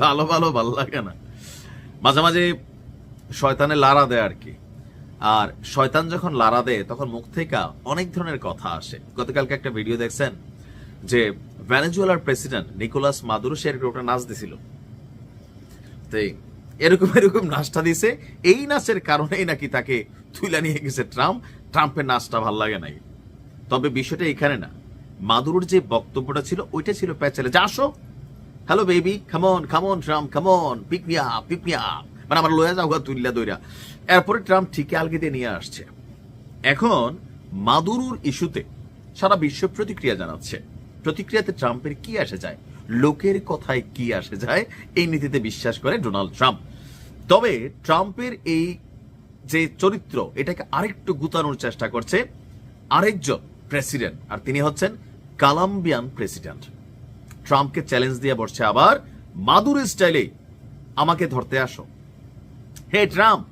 ভালো ভালো ভালো লাগে না। মাঝে মাঝে শয়তানে লারা দেয় আর কি। আর শয়তান যখন লারা দেয়, তখন মুখ থেকে অনেক ধরনের কথা আসে। গতকালকে একটা ভিডিও দেখছেন যে ভেনেজুয়েলার প্রেসিডেন্ট নিকোলাস মাদুরো সে এরকম একটা নাচ দিছিল। এরকম এরকম নাচটা দিছে। এই নাচের কারণেই নাকি তাকে তুলে নিয়ে গেছে ট্রাম্প। ট্রাম্পের নাচটা ভালো লাগে নাই। তবে বিষয়টা এখানে না। মাদুরোর যে বক্তব্যটা ছিল, ওইটা ছিল প্যাচালে। যা আসো। হ্যালো বেবি খামন খামন ট্রাম্প খামন পিকনিয়া পিকনিয়া মানে আমার লয়া যাও তুললা দইরা। এরপরে ট্রাম্প ঠিকই আলগে দিয়ে নিয়ে আসছে। এখন মাদুরুর ইস্যুতে সারা বিশ্ব প্রতিক্রিয়া জানাচ্ছে। প্রতিক্রিয়াতে ট্রাম্পের কি আসে যায়? লোকের কথায় কি আসে যায়? এই নীতিতে বিশ্বাস করে ডোনাল্ড ট্রাম্প তবে ট্রাম্পের এই যে চরিত্র, এটাকে আরেকটু গুতানোর চেষ্টা করছে আরেকজন প্রেসিডেন্ট আর তিনি হচ্ছেন কলম্বিয়ান প্রেসিডেন্ট ট্রাম্পকে চ্যালেঞ্জ দিয়ে বসছে আবার মাদুর স্টাইলে আমাকে ধরতে আসো। হে ট্রাম্প,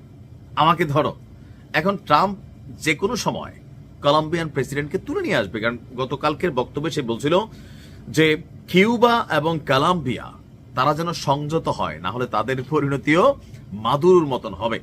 আমাকে ধরো। এখন ট্রাম্প যে কোনো সময় কলম্বিয়ান প্রেসিডেন্টকে তুলে নিয়ে আসবে, কারণ গতকালকের বক্তব্যে সে বলছিল যে কিউবা এবং কলম্বিয়া, তারা যেন সংযত হয়, না হলে তাদের পরিণতিও মাদুরুর মতন হবে।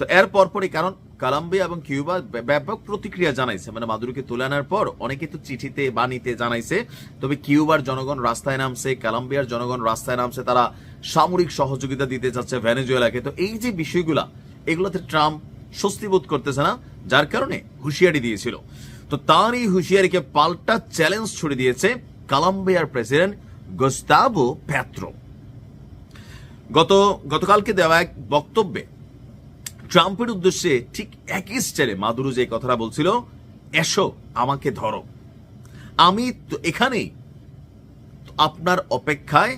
তো এর পরপরই কারণ কলম্বিয়া এবং কিউবা ব্যাপক প্রতিক্রিয়া জানাইছে। মানে মাদুরুকে তুলে আনার পর অনেকে তো চিঠিতে বাণীতে জানাইছে। তবে কিউবার জনগণ রাস্তায় নামছে, কলম্বিয়ার জনগণ রাস্তায় নামছে, তারা সামরিক সহযোগিতা দিতে যাচ্ছে ভেনেজুয়েলাকে। তো এই যে বিষয়গুলা, এগুলোতে ট্রাম্প স্বস্তি বোধ করতেছে না, যার কারণে হুঁশিয়ারি দিয়েছিল। তো তার এই হুঁশিয়ারিকে পাল্টা চ্যালেঞ্জ ছুড়ে দিয়েছে কলম্বিয়ার প্রেসিডেন্ট গোস্তাবো প্যাত্রো। গত গতকালকে দেওয়া এক বক্তব্যে ট্রাম্পের উদ্দেশ্যে ঠিক একই স্টাইলে মাদুরু যে কথাটা বলছিল, এসো, আমাকে ধরো। আমি এখানেই আপনার অপেক্ষায়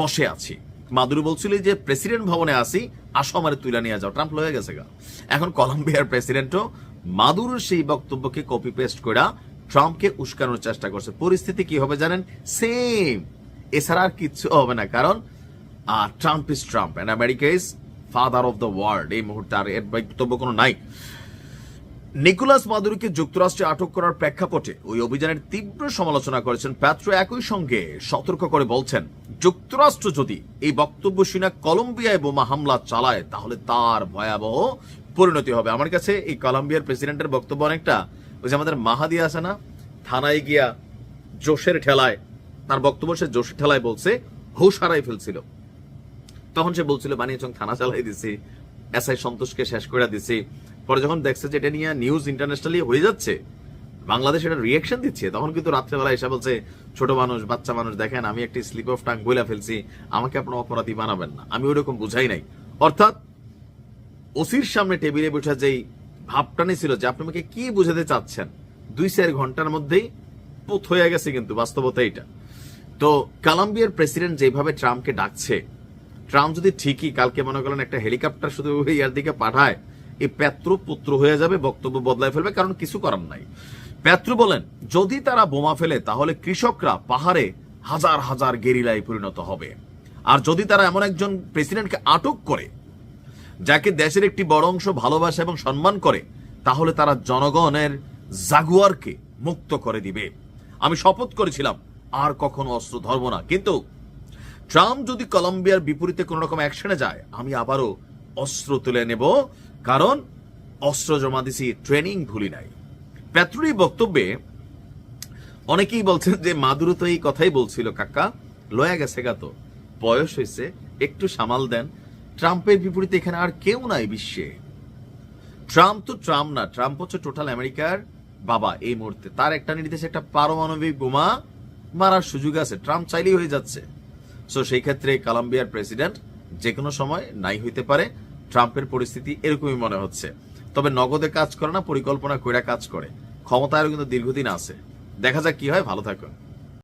বসে আছি। মাদুরু বলছিল যে প্রেসিডেন্ট ভবনে আসি আসো আমার তুলে নিয়ে যাও। ট্রাম্প লয়ে গেছে গা। এখন কলম্বিয়ার প্রেসিডেন্টও মাদুরুর সেই বক্তব্যকে কপি পেস্ট করে ট্রাম্পকে উস্কানোর চেষ্টা করছে। পরিস্থিতি কি হবে জানেন? সেম এছাড়া আর কিচ্ছু হবে না, কারণ Trump is Trump and America is father of the world এই মুহূর্তে আর এর বক্তব্য কোনো নাই। নিকোলাস মাদুরিকে যুক্তরাষ্ট্রে আটক করার প্রেক্ষাপটে ওই অভিযানের তীব্র সমালোচনা করেছেন প্যাট্রো একই সঙ্গে সতর্ক করে বলছেন, যুক্তরাষ্ট্র যদি এই বক্তব্য শুনে কলম্বিয়ায় বোমা হামলা চালায়, তাহলে তার ভয়াবহ পরিণতি হবে। আমার কাছে এই কলম্বিয়ার প্রেসিডেন্টের বক্তব্য অনেকটা, ওই যে আমাদের মাহাদি আছে না, থানায় গিয়া জোশের ঠেলায়, তার বক্তব্য সে জোশের ঠেলায় বলছে, হুশ হারাই ফেলছিল। তখন সে বলছিল বানিয়াচং থানা চালাই দিছি, এসআই সন্তোষকে শেষ করে দিছি। পরে যখন দেখছে যে এটা নিয়ে নিউজ ইন্টারন্যাশনালি হয়ে যাচ্ছে, বাংলাদেশ এটা রিয়েকশন দিচ্ছে, তখন কিন্তু রাত্রেবেলা এসে বলছে, ছোট মানুষ, বাচ্চা মানুষ, দেখেন আমি একটি স্লিপ অফ টাং বইলা ফেলছি, আমাকে আপনার অপরাধী বানাবেন না। আমি ওইরকম বুঝাই নাই। অর্থাৎ, ওসির সামনে টেবিলে বসে যেই ভাবটা ছিল যে আপনি আমাকে কি বুঝাতে চাচ্ছেন, দুই চার ঘণ্টার মধ্যেই পোত হয়ে গেছে কিন্তু, বাস্তবতা এটা তো, কলম্বিয়ার প্রেসিডেন্ট যেভাবে ট্রাম্পকে ডাকছে ট্রাম্প যদি ঠিকই কালকে মনে করেন একটা হেলিকপ্টার শুধু ইয়ার দিকে পাঠায় এই প্যাত্র পুত্র হয়ে যাবে, বক্তব্য বদলায় ফেলবে, কারণ কিছু করার নাই। প্যাত্র বলেন, যদি তারা বোমা ফেলে, তাহলে কৃষকরা পাহাড়ে হাজার হাজার গেরিলায় পরিণত হবে। আর যদি তারা এমন একজন প্রেসিডেন্টকে আটক করে, যাকে দেশের একটি বড় অংশ ভালোবাসা এবং সম্মান করে, তাহলে তারা জনগণের জাগুয়ারকে মুক্ত করে দিবে। আমি শপথ করেছিলাম, আর কখনো অস্ত্র ধরব না। কিন্তু ট্রাম্প যদি কলম্বিয়ার বিপরীতে কোন রকম অ্যাকশনে যায়, আমি আবারও অস্ত্র তুলে নেব, কারণ অস্ত্র জমা দিছি ট্রেনিং ভুলি নাই। প্যাত্রুর বক্তব্যে অনেকেই বলছেন যে মাদুরো তো এই কথাই বলছিল, কাকা, লয়া গেছে গা তো, বয়স হয়েছে, একটু সামাল দেন। ট্রাম্পের বিপরীতে এখানে আর কেউ নাই বিশ্বে। ট্রাম্প তো ট্রাম্প না, ট্রাম্প হচ্ছে টোটাল আমেরিকার বাবা এই মুহূর্তে। তার একটা নির্দেশে একটা পারমাণবিক বোমা মারার সুযোগ আছে। ট্রাম্প চাইলেই হয়ে যাচ্ছে। সো সেই ক্ষেত্রে কলম্বিয়ার প্রেসিডেন্ট যে কোনো সময় নাই হইতে পারে ট্রাম্পের পরিস্থিতি এরকমই মনে হচ্ছে। তবে নগদে কাজ করে না, পরিকল্পনা কইরা কাজ করে। ক্ষমতায়ও কিন্তু দীর্ঘদিন আছে। দেখা যাক কি হয়, ভালো থাকুন।